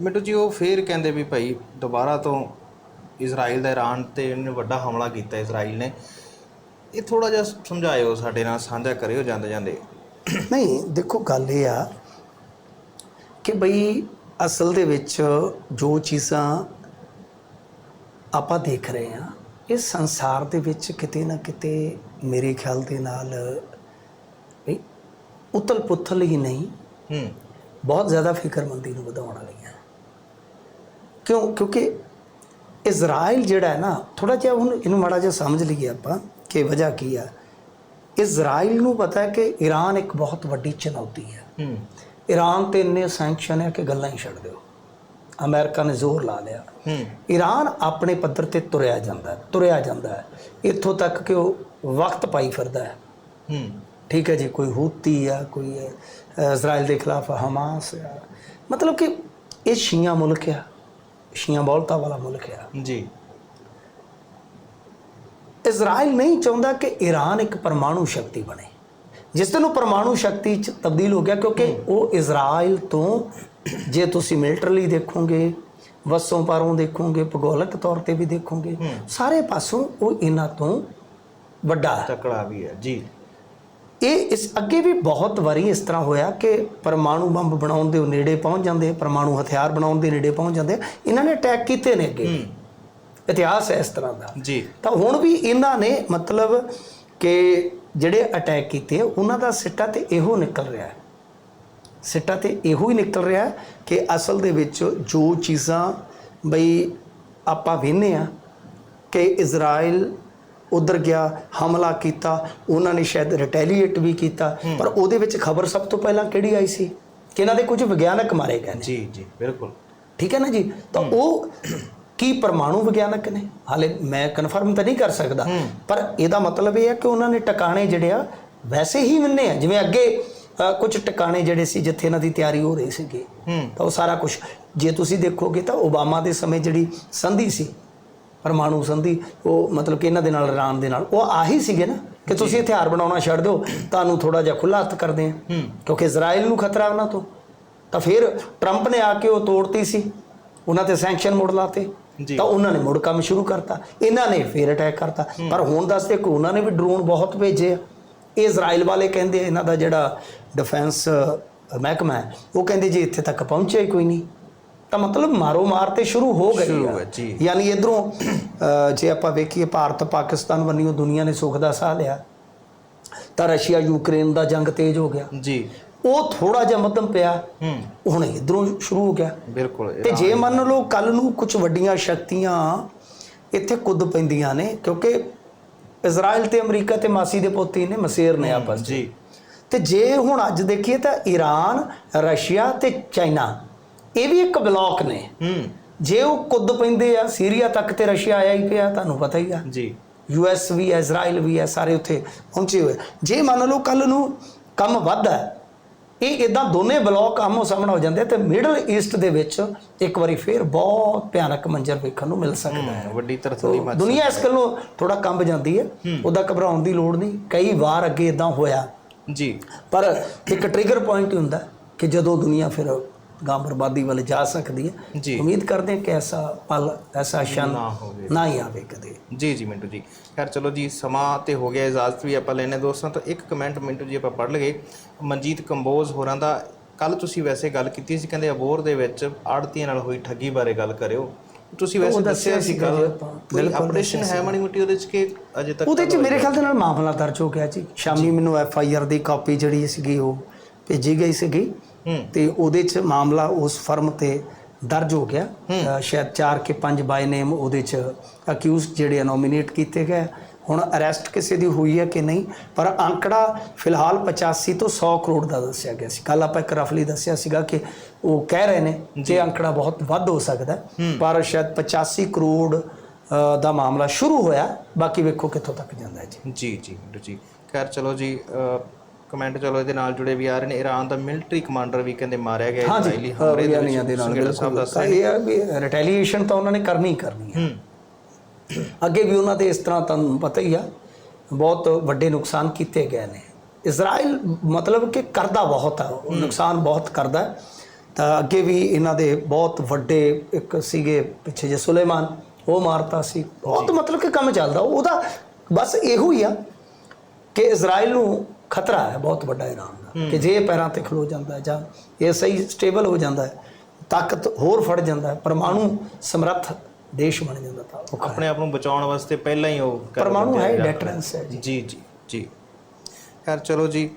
ਮਿੰਟੂ ਜੀ ਉਹ ਫੇਰ ਕਹਿੰਦੇ ਵੀ ਭਾਈ ਦੁਬਾਰਾ ਤੋਂ ਇਜ਼ਰਾਈਲ ਦਾ ਇਰਾਨ ਤੇ ਇਹਨੇ ਵੱਡਾ ਹਮਲਾ ਕੀਤਾ ਇਜ਼ਰਾਈਲ ਨੇ। ਇਹ ਥੋੜਾ ਜਿਹਾ ਸਮਝਾਇਓ ਸਾਡੇ ਨਾਲ ਸਾਂਝਾ ਕਰਿਓ ਜਾਂਦੇ ਜਾਂਦੇ। ਨਹੀਂ ਦੇਖੋ ਗੱਲ ਇਹ ਆ ਕਿ ਬਈ ਅਸਲ ਦੇ ਵਿੱਚ ਜੋ ਚੀਜ਼ਾਂ ਆਪਾਂ ਦੇਖ ਰਹੇ ਹਾਂ ਇਹ ਸੰਸਾਰ ਦੇ ਵਿੱਚ ਕਿਤੇ ਨਾ ਕਿਤੇ ਮੇਰੇ ਖਿਆਲ ਦੇ ਨਾਲ ਵੀ ਉਤਲ ਪੁੱਥਲ ਹੀ ਨਹੀਂ। ਹੂੰ। ਬਹੁਤ ਜ਼ਿਆਦਾ ਫਿਕਰਮੰਦੀ ਨੂੰ ਵਧਾਉਣ ਵਾਲੀਆਂ। ਕਿਉਂ? ਕਿਉਂਕਿ ਇਜ਼ਰਾਈਲ ਜਿਹੜਾ ਹੈ ਨਾ ਥੋੜਾ ਜਿਹਾ ਹੁਣ ਇਹਨੂੰ ਮਾੜਾ ਜਿਹਾ ਸਮਝ ਲਈਏ ਆਪਾਂ ਕਿ ਵਜ੍ਹਾ ਕੀ ਆ। ਇਜ਼ਰਾਈਲ ਨੂੰ ਪਤਾ ਹੈ ਕਿ ਈਰਾਨ ਇੱਕ ਬਹੁਤ ਵੱਡੀ ਚੁਣੌਤੀ ਹੈ। ਹੂੰ। ਈਰਾਨ ਤੇ ਇੰਨੇ ਸੈਂਕਸ਼ਨ ਹੈ ਕਿ ਗੱਲਾਂ ਹੀ ਛੱਡ ਦਿਓ। ਅਮਰੀਕਾ ਨੇ ਜ਼ੋਰ ਲਾ ਲਿਆ। ਹੂੰ। ਈਰਾਨ ਆਪਣੇ ਪੱਧਰ ਤੇ ਤੁਰਿਆ ਜਾਂਦਾ ਹੈ ਤੁਰਿਆ ਜਾਂਦਾ ਹੈ। ਇੱਥੋਂ ਤੱਕ ਕਿ ਉਹ ਵਕਤ ਪਾਈ ਫਿਰਦਾ ਹੈ। ਹੂੰ। ਠੀਕ ਹੈ ਜੀ ਕੋਈ ਹੂਤੀ ਆ ਕੋਈ ਇਜ਼ਰਾਈਲ ਦੇ ਖਿਲਾਫ ਹਮਾਸ ਆ। ਮਤਲਬ ਕਿ ਇਹ ਸ਼ੀਆ ਮੁਲਕ ਆ। ਸ਼ੀਆ ਬਹੁਲਤਾ ਵਾਲਾ ਮੁਲਕ ਆ। ਜੀ। ਇਜ਼ਰਾਈਲ ਨਹੀਂ ਚਾਹੁੰਦਾ ਕਿ ਈਰਾਨ ਇੱਕ ਪਰਮਾਣੂ ਸ਼ਕਤੀ ਬਣੇ। ਜਿਸ ਦਿਨ ਉਹ ਪਰਮਾਣੂ ਸ਼ਕਤੀ ਚ ਤਬਦੀਲ ਹੋ ਗਿਆ ਕਿਉਂਕਿ ਉਹ ਇਜ਼ਰਾਈਲ ਤੋਂ ਜੇ ਤੁਸੀਂ ਮਿਲਟਰਲੀ ਦੇਖੋਗੇ ਵਸੋਂ ਪਾਰੋਂ ਦੇਖੋਗੇ ਭੂਗੋਲਿਕ ਤੌਰ ਤੇ ਵੀ ਦੇਖੋਗੇ ਸਾਰੇ ਪਾਸੋਂ ਉਹ ਇਹਨਾਂ ਤੋਂ ਵੱਡਾ ਤਕੜਾ ਵੀ ਹੈ ਜੀ। ਇਹ ਇਸ ਅੱਗੇ ਵੀ ਬਹੁਤ ਵਾਰੀ ਇਸ ਤਰ੍ਹਾਂ ਹੋਇਆ ਕਿ ਪਰਮਾਣੂ ਬੰਬ ਬਣਾਉਣ ਦੇ ਨੇੜੇ ਪਹੁੰਚ ਜਾਂਦੇ ਪਰਮਾਣੂ ਹਥਿਆਰ ਬਣਾਉਣ ਦੇ ਨੇੜੇ ਪਹੁੰਚ ਜਾਂਦੇ ਇਹਨਾਂ ਨੇ ਅਟੈਕ ਕੀਤੇ ਨੇ ਅੱਗੇ। ਇਤਿਹਾਸ ਹੈ ਇਸ ਤਰ੍ਹਾਂ ਦਾ। ਜੀ। ਤਾਂ ਹੁਣ ਵੀ ਇਹਨਾਂ ਨੇ ਮਤਲਬ ਕਿ ਜਿਹੜੇ ਅਟੈਕ ਕੀਤੇ ਉਹਨਾਂ ਦਾ ਸਿੱਟਾ ਤੇ ਇਹੋ ਨਿਕਲ ਰਿਹਾ ਹੈ। ਸਿੱਟਾ ਤੇ ਇਹੋ ਹੀ ਨਿਕਲ ਰਿਹਾ ਹੈ ਕਿ ਅਸਲ ਦੇ ਵਿੱਚ ਜੋ ਚੀਜ਼ਾਂ ਬਈ ਆਪਾਂ ਵੇਖਨੇ ਆ ਕਿ ਇਜ਼ਰਾਈਲ ਉਧਰ ਗਿਆ ਹਮਲਾ ਕੀਤਾ ਉਹਨਾਂ ਨੇ ਸ਼ਾਇਦ ਰਿਟੈਲੀਏਟ ਵੀ ਕੀਤਾ। ਪਰ ਉਹਦੇ ਵਿੱਚ ਖਬਰ ਸਭ ਤੋਂ ਪਹਿਲਾਂ ਕਿਹੜੀ ਆਈ ਸੀ? ਕਿ ਇਹਨਾਂ ਦੇ ਕੁਝ ਵਿਗਿਆਨਕ ਮਾਰੇ ਗਏ ਨੇ। ਜੀ ਜੀ ਬਿਲਕੁਲ। ਠੀਕ ਹੈ ਨਾ ਜੀ? ਤਾਂ ਉਹ ਕੀ ਪਰਮਾਣੂ ਵਿਗਿਆਨਕ ਨੇ? ਹਾਲੇ ਮੈਂ ਕਨਫਰਮ ਤਾਂ ਨਹੀਂ ਕਰ ਸਕਦਾ। ਪਰ ਇਹਦਾ ਮਤਲਬ ਇਹ ਹੈ ਕਿ ਉਹਨਾਂ ਨੇ ਟਿਕਾਣੇ ਜਿਹੜੇ ਆ ਵੈਸੇ ਹੀ ਮੰਨੇ ਆ। ਜਿਵੇਂ ਅੱਗੇ ਕੁਝ ਟਿਕਾਣੇ ਜਿਹੜੇ ਸੀ ਜਿੱਥੇ ਇਹਨਾਂ ਦੀ ਤਿਆਰੀ ਹੋ ਰਹੀ ਸੀਗੀ। ਤਾਂ ਉਹ ਸਾਰਾ ਕੁਝ। ਜੇ ਤੁਸੀਂ ਦੇਖੋਗੇ ਤਾਂ ਓਬਾਮਾ ਦੇ ਸਮੇਂ ਜਿਹੜੀ ਸੰਧੀ ਸੀ ਪਰਮਾਣੂ ਸੰਧੀ ਉਹ ਮਤਲਬ ਕਿ ਇਹਨਾਂ ਦੇ ਨਾਲ ਇਰਾਨ ਦੇ ਨਾਲ ਉਹ ਆਹੀ ਸੀਗੇ ਨਾ ਕਿ ਤੁਸੀਂ ਹਥਿਆਰ ਬਣਾਉਣਾ ਛੱਡ ਦਿਓ ਤੁਹਾਨੂੰ ਥੋੜਾ ਜਿਹਾ ਖੁੱਲਾ ਹੱਥ ਕਰਦੇ ਆ। ਹੂੰ। ਕਿਉਂਕਿ ਇਜ਼ਰਾਈਲ ਨੂੰ ਖਤਰਾ ਉਹਨਾਂ ਤੋਂ। ਤਾਂ ਫਿਰ ਟਰੰਪ ਨੇ ਆ ਕੇ ਉਹ ਤੋੜਤੀ ਸੀ। ਉਹਨਾਂ ਤੇ ਸੈਂਕਸ਼ਨ ਮੋੜ ਲਾਤੇ। ਤਾਂ ਉਹਨਾਂ ਨੇ ਮੁੜ ਕੰਮ ਸ਼ੁਰੂ ਕਰਤਾ। ਇਹਨਾਂ ਨੇ ਫੇਰ ਅਟੈਕ ਕਰਤਾ। ਪਰ ਹੁਣ ਦੱਸਦੇ ਕਿ ਉਹਨਾਂ ਨੇ ਵੀ ਡਰੋਨ ਬਹੁਤ ਭੇਜੇ ਆ। ਇਹ ਇਜ਼ਰਾਈਲ ਵਾਲੇ ਕਹਿੰਦੇ ਇਹਨਾਂ ਦਾ ਜਿਹੜਾ ਡਿਫੈਂਸ ਮਹਿਕਮਾ ਹੈ ਉਹ ਕਹਿੰਦੇ ਜੀ ਇੱਥੇ ਤੱਕ ਪਹੁੰਚਿਆ ਹੀ ਕੋਈ ਨਹੀਂ। ਤਾਂ ਮਤਲਬ ਮਾਰੋ ਮਾਰ ਤੇ ਸ਼ੁਰੂ ਹੋ ਗਈ ਆ। ਯਾਨੀ ਇਧਰੋਂ ਜੇ ਆਪਾਂ ਵੇਖੀਏ ਭਾਰਤ ਪਾਕਿਸਤਾਨ ਵੰਨੀਓ ਦੁਨੀਆ ਨੇ ਸੁੱਖ ਦਾ ਸਾਹ ਲਿਆ ਤਾਂ ਰਸ਼ੀਆ ਯੂਕਰੇਨ ਦਾ ਜੰਗ ਤੇਜ਼ ਹੋ ਗਿਆ। ਜੀ। ਉਹ ਥੋੜਾ ਜਿਹਾ ਮੱਧਮ ਪਿਆ। ਹੂੰ। ਹੁਣ ਇਧਰੋਂ ਸ਼ੁਰੂ ਹੋ ਗਿਆ। ਬਿਲਕੁਲ ਤੇ ਜੇ ਮੰਨ ਲਓ ਕੱਲ ਨੂੰ ਕੁਝ ਵੱਡੀਆਂ ਸ਼ਕਤੀਆਂ ਇੱਥੇ ਕੁੱਦ ਪੈਂਦੀਆਂ ਨੇ ਕਿਉਂਕਿ ਇਜ਼ਰਾਈਲ ਤੇ ਅਮਰੀਕਾ ਤੇ ਮਾਸੀ ਦੇ ਪੋਤੀ ਨੇ ਮਸੇਰ ਨੇ ਆਪਸ ਜੀ। ਤੇ ਜੇ ਹੁਣ ਅੱਜ ਦੇਖੀਏ ਤਾਂ ਈਰਾਨ ਰਸ਼ੀਆ ਤੇ ਚਾਈਨਾ ਇਹ ਵੀ ਇੱਕ ਬਲੌਕ ਨੇ। ਹੂੰ। ਜੇ ਉਹ ਕੁੱਦ ਪੈਂਦੇ ਆ ਸੀਰੀਆ ਤੱਕ ਤੇ ਰਸ਼ੀਆ ਆਇਆ ਹੀ ਪਿਆ ਤੁਹਾਨੂੰ ਪਤਾ ਹੀ ਆ। ਜੀ। ਯੂਐਸ ਵੀ ਹੈ ਇਜ਼ਰਾਈਲ ਵੀ ਹੈ ਸਾਰੇ ਉੱਥੇ ਪਹੁੰਚੇ ਹੋਏ। ਜੇ ਮੰਨ ਲਓ ਕੱਲ ਨੂੰ ਕੰਮ ਵੱਧਦਾ ਹੈ, ਇਹ ਇਦਾਂ ਦੋਨੇ ਬਲੌਕ ਆਮੋ ਸਾਹਮਣੇ ਹੋ ਜਾਂਦੇ ਤੇ ਮਿਡਲ ਈਸਟ ਦੇ ਵਿੱਚ ਇੱਕ ਵਾਰੀ ਫੇਰ ਬਹੁਤ ਭਿਆਨਕ ਮੰਜ਼ਰ ਵੇਖਣ ਨੂੰ ਮਿਲ ਸਕਦਾ ਹੈ। ਵੱਡੀ ਤਰਤਲੀ ਮੱਚ ਦੁਨੀਆ ਇਸ ਗੱਲੋਂ ਥੋੜਾ ਕੰਬ ਜਾਂਦੀ ਹੈ ਉਹਦਾ ਘਬਰਾਉਣ ਦੀ ਲੋੜ ਨਹੀਂ। ਕਈ ਵਾਰ ਅੱਗੇ ਇਦਾਂ ਹੋਇਆ। ਜੀ। ਪਰ ਇੱਕ ਟ੍ਰਿਗਰ ਪੁਆਇੰਟ ਹੀ ਹੁੰਦਾ ਕਿ ਜਦੋਂ ਦੁਨੀਆ ਫਿਰ ਗਾਂ ਬਰਬਾਦੀ ਵੱਲ ਜਾ ਸਕਦੀ ਹੈ। ਉਮੀਦ ਕਰਦੇ ਹਾਂ ਕਿ ਐਸਾ ਪਲ ਐਸਾ ਸ਼ਨ ਨਾ ਹੋਵੇ। ਨਾ ਹੀ ਆਵੇ ਕਦੇ। ਜੀ ਜੀ ਮਿੰਟੂ ਜੀ। ਖੈਰ ਚਲੋ ਜੀ ਸਮਾਂ ਤੇ ਹੋ ਗਿਆ ਇਜਾਜ਼ਤ ਵੀ ਆਪਾਂ ਲੈਣੇ ਦੋਸਤਾਂ ਤੋਂ। ਇੱਕ ਕਮੈਂਟ ਮਿੰਟੂ ਜੀ ਆਪਾਂ ਪੜ੍ਹ ਲਗੇ। ਮਨਜੀਤ ਕੰਬੋਜ ਹੋਰਾਂ ਦਾ ਕੱਲ ਤੁਸੀਂ ਵੈਸੇ ਗੱਲ ਕੀਤੀ ਸੀ ਕਹਿੰਦੇ ਅਬੋਰ ਦੇ ਵਿੱਚ ਆੜਤੀਆਂ ਨਾਲ ਹੋਈ ਠੱਗੀ ਬਾਰੇ ਗੱਲ ਕਰਿਓ। ਤੁਸੀਂ ਵੈਸੇ ਦੱਸਿਆ ਸੀ ਕੱਲ ਆਪਰੇਸ਼ਨ ਹੈ ਮਣੀ ਮੁੱਟੀ ਉਹਦੇ ਚ ਕਿ ਅਜੇ ਤੱਕ ਉਹਦੇ ਚ ਮੇਰੇ ਖਿਆਲ ਦੇ ਨਾਲ ਮਾਮਲਾ ਦਰਜ ਹੋ ਗਿਆ ਜੀ। ਸ਼ਾਮੀ ਮੈਨੂੰ ਐਫ ਆਈ ਆਰ ਦੀ ਕਾਪੀ ਜਿਹੜੀ ਸੀਗੀ ਉਹ ਭੇਜੀ ਗਈ ਸੀਗੀ। ਤੇ ਉਹਦੇ ਚ ਮਾਮਲਾ ਉਸ ਫਰਮ ਤੇ ਦਰਜ ਹੋ ਗਿਆ। ਸ਼ਾਇਦ 4 ਕੇ 5 ਬਾਈ ਨੇਮ ਉਹਦੇ ਚ ਅਕਿਊਜ਼ ਜਿਹੜੇ ਨੋਮੀਨੇਟ ਕੀਤੇ ਗਏ। ਹੁਣ ਅਰੈਸਟ ਕਿਸੇ ਦੀ ਹੋਈ ਹੈ ਕਿ ਨਹੀਂ? ਪਰ ਅੰਕੜਾ ਫਿਲਹਾਲ 85 ਤੋਂ 100 ਕਰੋੜ ਦਾ ਦੱਸਿਆ ਗਿਆ ਸੀ। ਕੱਲ ਆਪਾਂ ਇੱਕ ਰਫਲੀ ਦੱਸਿਆ ਸੀਗਾ ਕਿ ਉਹ ਕਹਿ ਰਹੇ ਨੇ ਕਿ ਅੰਕੜਾ ਬਹੁਤ ਵੱਧ ਹੋ ਸਕਦਾ ਪਰ ਸ਼ਾਇਦ 85 ਕਰੋੜ ਦਾ ਮਾਮਲਾ ਸ਼ੁਰੂ ਹੋਇਆ। ਬਾਕੀ ਵੇਖੋ ਕਿੱਥੋਂ ਤੱਕ ਜਾਂਦਾ ਹੈ ਜੀ। ਜੀ ਜੀ ਜੀ। ਖੈਰ ਚਲੋ ਜੀ ਕਮੈਂਟ ਚਲੋ ਇਹਦੇ ਨਾਲ ਜੁੜੇ ਵੀ ਆ ਰਹੇ ਨੇ। ਈਰਾਨ ਦਾ ਮਿਲਟਰੀ ਕਮਾਂਡਰ ਵੀ ਕਹਿੰਦੇ ਮਾਰਿਆ ਗਿਆ ਇਜ਼ਰਾਈਲੀ ਹਮਲੇ ਦੇ ਵਿਗਿਆਨੀਆਂ ਦੇ ਵਿੱਚ ਨਾਲ ਬਿਲਕੁਲ। ਦੱਸ ਇਹ ਹੈ ਵੀ ਰਿਟੈਲੀਏਸ਼ਨ ਤਾਂ ਉਹਨਾਂ ਨੇ ਕਰਨੀ ਹੀ ਕਰਨੀ ਹੈ। ਅੱਗੇ ਵੀ ਉਹਨਾਂ ਦੇ ਇਸ ਤਰ੍ਹਾਂ ਤੁਹਾਨੂੰ ਪਤਾ ਹੀ ਆ ਬਹੁਤ ਵੱਡੇ ਨੁਕਸਾਨ ਕੀਤੇ ਗਏ ਨੇ। ਇਜ਼ਰਾਈਲ ਮਤਲਬ ਕਿ ਕਰਦਾ ਬਹੁਤ ਆ ਨੁਕਸਾਨ ਬਹੁਤ ਕਰਦਾ। ਹੈ ਤਾਂ ਅੱਗੇ ਵੀ ਇਹਨਾਂ ਦੇ ਬਹੁਤ ਵੱਡੇ ਇੱਕ ਸੀਗੇ ਪਿੱਛੇ ਜੇ ਸੁਲੇਮਾਨ ਉਹ ਮਾਰਤਾ ਸੀ। ਬਹੁਤ ਮਤਲਬ ਕਿ ਕੰਮ ਚੱਲਦਾ। ਉਹਦਾ ਬਸ ਇਹੋ ਹੀ ਆ ਕਿ ਇਜ਼ਰਾਈਲ ਨੂੰ ਖਤਰਾ ਹੈ ਬਹੁਤ ਵੱਡਾ ਇਰਾਨ ਦਾ ਕਿ ਜੇ ਇਹ ਪੈਰਾਂ ਤੇ ਖਲੋ ਜਾਂਦਾ ਹੈ ਜਾਂ ਇਹ ਸਹੀ ਸਟੇਬਲ ਹੋ ਜਾਂਦਾ ਹੈ ਤਾਕਤ ਹੋਰ ਫੜ ਜਾਂਦਾ ਹੈ ਪਰਮਾਣੂ ਸਮਰੱਥ ਦੇਸ਼ ਬਣ ਜਾਂਦਾ ਤਾਂ ਉਹ ਆਪਣੇ ਆਪ ਨੂੰ ਬਚਾਉਣ ਵਾਸਤੇ ਪਹਿਲਾਂ ਹੀ ਉਹ ਪਰਮਾਣੂ ਹੈ। ਡੈਟਰੈਂਸ ਹੈ ਜੀ। ਜੀ ਜੀ ਜੀ। ਖੈਰ ਚਲੋ ਜੀ।